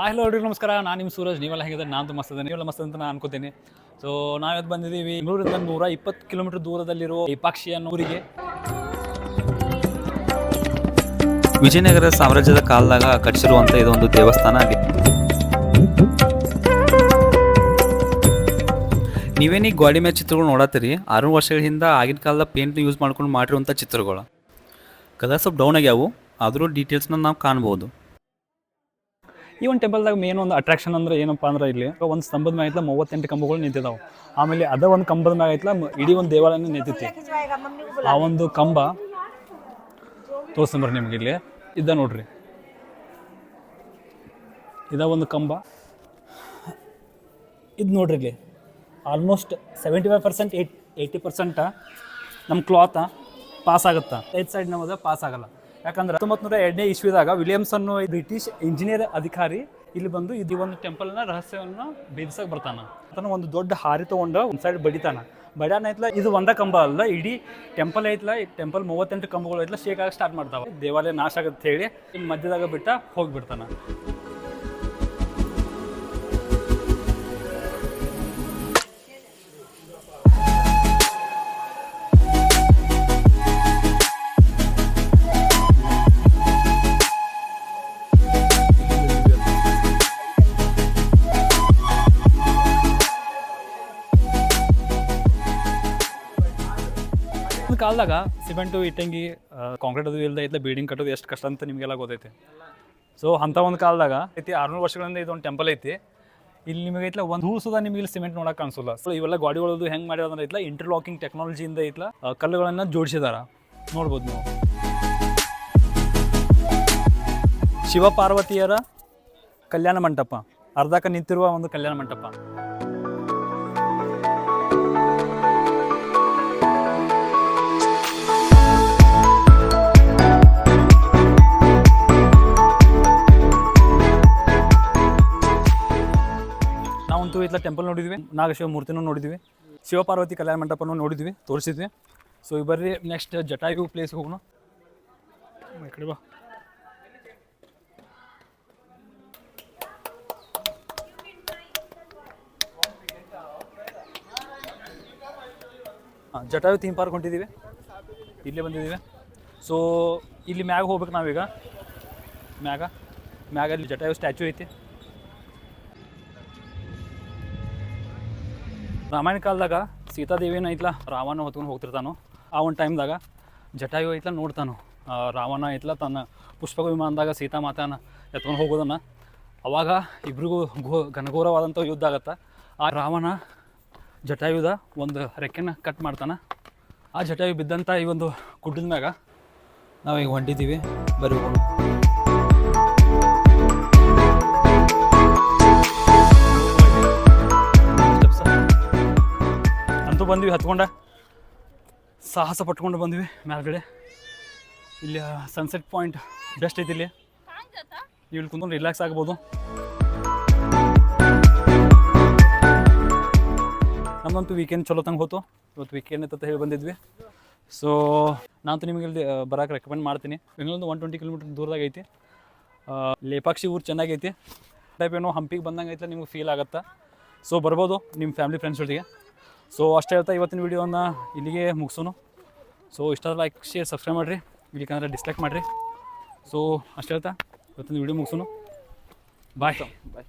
Hi hello ನಮಸ್ಕಾರ. ನಾನು ನಿಮ್ಮ ಸೂರಜ್. ನೀವೆಲ್ಲ ಹೇಗಿದ್ದಾರೆ? ನಾನು ಮಸ್ತ್ ಇದ್ದೇನೆ. ನೀವೆಲ್ಲ ಮಸ್ತ್ ಅಂತ ನಾನು ಅನ್ಕೋತೀನಿ. ಸೊ ನಾವಿವತ್ತು ಬಂದಿದ್ದೀವಿ ನೂರಿಂದ ನೂರ ಇಪ್ಪತ್ತು ಕಿಲೋಮೀಟರ್ ದೂರದಲ್ಲಿರೋ ಪಕ್ಷಿ ಅನ್ನೋ ಊರಿಗೆ. ವಿಜಯನಗರ ಸಾಮ್ರಾಜ್ಯದ ಕಾಲದಾಗ ಕಟ್ಟಿಸಿರುವಂಥ ಇದೊಂದು ದೇವಸ್ಥಾನ ಆಗಿದೆ. ನೀವೇನೀಗ ಗೋಡಿ ಮೇಲೆ ಚಿತ್ರಗಳು ನೋಡತ್ತೀರಿ? ಆರು ವರ್ಷಗಳ ಹಿಂದೆ ಆಗಿನ ಕಾಲದ ಪೇಂಟ್ ಯೂಸ್ ಮಾಡ್ಕೊಂಡು ಮಾಡಿರುವಂಥ ಚಿತ್ರಗಳು. ಕಲರ್ ಸ್ವಲ್ಪ ಡೌನ್ ಆಗ್ಯಾವು. ಆದರೂ ಡೀಟೇಲ್ಸ್ನ ನಾವು ಕಾಣ್ಬೋದು. ಈ ಒಂದು ಟೆಂಪಲ್ದಾಗ ಮೇನ್ ಒಂದು ಅಟ್ರಾಕ್ಷನ್ ಅಂದ್ರೆ ಏನಪ್ಪ ಅಂದ್ರೆ ಇಲ್ಲಿ ಒಂದು ಸ್ತಂಭದ ಐತ್ಲ ಮೂವತ್ತೆಂಟು ಕಂಬಗಳು ನಿಂತಿದ್ದಾವೆ ಆಮೇಲೆ ಅದ ಒಂದು ಕಂಬದ ಮ್ಯಾಗ ಐತ್ಲ ಇಡೀ ಒಂದು ದೇವಾಲಯ ನಿಂತೈತಿ ಆ ಒಂದು ಕಂಬ ತೋರಿಸ್ತಾರೆ ನಿಮ್ಗೆ ಇಲ್ಲಿ. ಇದ್ದ ನೋಡ್ರಿ. ಇದ ಒಂದು ಕಂಬ. ಇದು ನೋಡ್ರಿ ಇಲ್ಲಿ. Almost seventy five percent eighty percent ನಮ್ಮ ಕ್ಲಾತ್ ಪಾಸ್ ಆಗುತ್ತಾ? ರೈಟ್ ಸೈಡ್ ನಮ್ಮದು ಪಾಸ್ ಆಗಲ್ಲ. ಯಾಕಂದ್ರೆ ಹತ್ತೊಂಬತ್ತು ನೂರ ಎರಡನೇ ಇಸ್ವಿದಾಗ ವಿಲಿಯಮ್ಸನ್ ಬ್ರಿಟಿಷ್ ಇಂಜಿನಿಯರ್ ಅಧಿಕಾರಿ ಇಲ್ಲಿ ಬಂದು ಇದು ಒಂದು ಟೆಂಪಲ್ನ ರಹಸ್ಯವನ್ನು ಭೇದಿಸಕ್ಕೆ ಬರ್ತಾನ. ಆತನ ಒಂದು ದೊಡ್ಡ ಹಾರಿ ತಗೊಂಡು ಒಂದು ಸೈಡ್ ಬಡಿತಾನ. ಬಡಾನ ಐತ್ಲ, ಇದು ಒಂದ ಕಂಬ ಅಲ್ಲ ಇಡೀ ಟೆಂಪಲ್ ಐತ್ಲ, ಈ ಟೆಂಪಲ್ ಮೂವತ್ತೆಂಟು ಕಂಬಗಳು ಐತ್ಲ ಶೇಕ್ ಆಗಿ ಸ್ಟಾರ್ಟ್ ಮಾಡ್ತಾವ. ದೇವಾಲಯ ನಾಶ ಆಗತ್ತೆ ಹೇಳಿ ಮಧ್ಯದಾಗ ಬಿಟ್ಟ ಹೋಗ್ಬಿಡ್ತಾನ. ಕಾಲದಾಗ ಸಿಮೆಂಟು, ಇಟ್ಟಂಗಿ ಕಾಂಕ್ರೀಟ್ ಅದು ಇಲ್ಲದೆ ಇದ್ದ ಬಿಲ್ಡಿಂಗ್ ಕಟ್ಟೋದು ಎಷ್ಟು ಕಷ್ಟ ಅಂತ ನಿಮಗೆಲ್ಲ ಗೊತ್ತೈತಿ. ಸೊ ಅಂಥ ಒಂದು ಕಾಲದಾಗ ಐತಿ, ಆರ್ನೂರು ವರ್ಷಗಳಿಂದ ಇದೊಂದು ಟೆಂಪಲ್ ಐತಿ. ಇಲ್ಲಿ ನಿಮಗೆ ಐತ್ಲ ಒಂದು ಹೂ ಸುದ ನಿಮಗೆ ಇಲ್ಲಿ ಸಿಮೆಂಟ್ ನೋಡಕ್ಕೆ ಕಾಣಿಸಲ್ಲ ಸೊ ಇವೆಲ್ಲ ಗಾಡಿಗಳದು ಹೆಂಗೆ ಮಾಡಿರೋದ್ರೆ ಐತ್ಲ ಇಂಟರ್ಲಾಕಿಂಗ್ ಟೆಕ್ನಾಲಜಿಯಿಂದ ಐತ್ಲ ಕಲ್ಲುಗಳನ್ನು ಜೋಡಿಸಿದಾರ. ನೋಡ್ಬೋದು ನೀವು. ಶಿವ ಪಾರ್ವತಿಯರ ಕಲ್ಯಾಣ ಮಂಟಪ ಅರ್ಧಕ ನಿಂತಿರುವ ಒಂದು ಕಲ್ಯಾಣ ಮಂಟಪ. ಟೆಂಪಲ್ ನೋಡಿದ್ವಿ ನಾಗಶಿವ ಮೂರ್ತಿನೂ ನೋಡಿದ್ವಿ ಶಿವಪಾರ್ವತಿ ಕಲ್ಯಾಣ ಮಂಟಪನೂ ನೋಡಿದ್ವಿ ತೋರಿಸಿದ್ವಿ. ಸೊ ಈ ಬರ್ರಿ ನೆಕ್ಸ್ಟ್ ಜಟಾಯು ಪ್ಲೇಸ್ ಹೋಗೋಣ. ಈ ಕಡೆ ಬಾ. ಹಾಂ ಜಟಾಯು ಥೀಮ್ ಪಾರ್ಕ್ ಹೊಂಟಿದ್ದೀವಿ ಇಲ್ಲೇ ಬಂದಿದ್ದೀವಿ ಸೊ ಇಲ್ಲಿ ಮ್ಯಾಗ ಹೋಗ್ಬೇಕು ನಾವೀಗ. ಮ್ಯಾಗ ಮ್ಯಾಗ ಅಲ್ಲಿ ಜಟಾಯು ಸ್ಟ್ಯಾಚು ಐತಿ. ರಾಮಾಯಣ ಕಾಲದಾಗ ಸೀತಾದೇವಿನ ಐತ್ಲ ರಾವಣ ಹೊತ್ಕೊಂಡು ಹೋಗ್ತಿರ್ತಾನೋ, ಆ ಒಂದು ಟೈಮ್ದಾಗ ಜಟಾಯು ಐತ್ಲ ನೋಡ್ತಾನು. ರಾವಣ ಐತ್ಲ ತನ್ನ ಪುಷ್ಪಕ ವಿಮಾನದಾಗ ಸೀತಾ ಮಾತಾನ ಎತ್ಕೊಂಡು ಹೋಗೋದನ್ನು. ಅವಾಗ ಇಬ್ಬರಿಗೂ ಘೋ ಘನಘೋರವಾದಂಥ ಯುದ್ಧ ಆಗತ್ತೆ. ಆ ರಾವಣ ಜಟಾಯುದ ಒಂದು ರೆಕ್ಕೆನ ಕಟ್ ಮಾಡ್ತಾನೆ. ಆ ಜಟಾಯು ಬಿದ್ದಂಥ ಈ ಒಂದು ಗುಡ್ಡದ ಮ್ಯಾಗ ನಾವೀಗ ಹೊಂಟಿದ್ದೀವಿ ಬರೀ ಬಂದ್ವಿ, ಹತ್ಕೊಂಡ. ಸಾಹಸ ಪಟ್ಕೊಂಡು ಬಂದ್ವಿ ಮೇಲ್ಗಡೆ. ಇಲ್ಲಿ ಸನ್ಸೆಟ್ ಪಾಯಿಂಟ್ ಬೆಸ್ಟ್ ಐತಿ ಇಲ್ಲಿ. ಇಲ್ಲಿ ಕುಂತ್ಕೊಂಡು ರಿಲ್ಯಾಕ್ಸ್ ಆಗ್ಬೋದು. ನಮ್ಮಂತೂ ವೀಕೆಂಡ್ ಚಲೋ ತಂಗೆ ಹೋತು. ಇವತ್ತು ವೀಕೆಂಡ್ ಅಂತ ಹೇಳಿ ಬಂದಿದ್ವಿ. ಸೊ ನಾನು ನಿಮಗೆ ಇಲ್ಲಿ ಬರೋಕೆ ರೆಕಮೆಂಡ್ ಮಾಡ್ತೀನಿ. ಇನ್ನೊಂದು ಒನ್ ಟ್ವೆಂಟಿ ಕಿಲೋಮೀಟರ್ ದೂರದಾಗ ಐತಿ. ಲೇಪಾಕ್ಷಿ ಊರು ಚೆನ್ನಾಗೈತಿ. ಟೈಪ್ ಏನೋ ಹಂಪಿಗೆ ಬಂದಂಗೆ ನಿಮ್ಗೆ ಫೀಲ್ ಆಗುತ್ತಾ? ಸೊ ಬರ್ಬೋದು ನಿಮ್ಮ ಫ್ಯಾಮಿಲಿ ಫ್ರೆಂಡ್ಸ್ ಜೊತೆಗೆ. ಸೊ ಅಷ್ಟೇ ಹೇಳ್ತಾ ಇವತ್ತಿನ ವೀಡಿಯೋನ ಇಲ್ಲಿಗೆ ಮುಗಿಸೋನು. ಸೊ ಇಷ್ಟ ಲೈಕ್ ಶೇರ್ ಸಬ್ಸ್ಕ್ರೈಬ್ ಮಾಡಿರಿ. ಇಲ್ಲಿಕಂದ್ರೆ ಡಿಸ್ಲೈಕ್ ಮಾಡಿರಿ. ಸೊ ಅಷ್ಟೇ ಹೇಳ್ತಾ, ಇವತ್ತಿನ ವೀಡಿಯೋ ಮುಗಿಸೋನು. ಬಾಯ್ ಬಾಯ್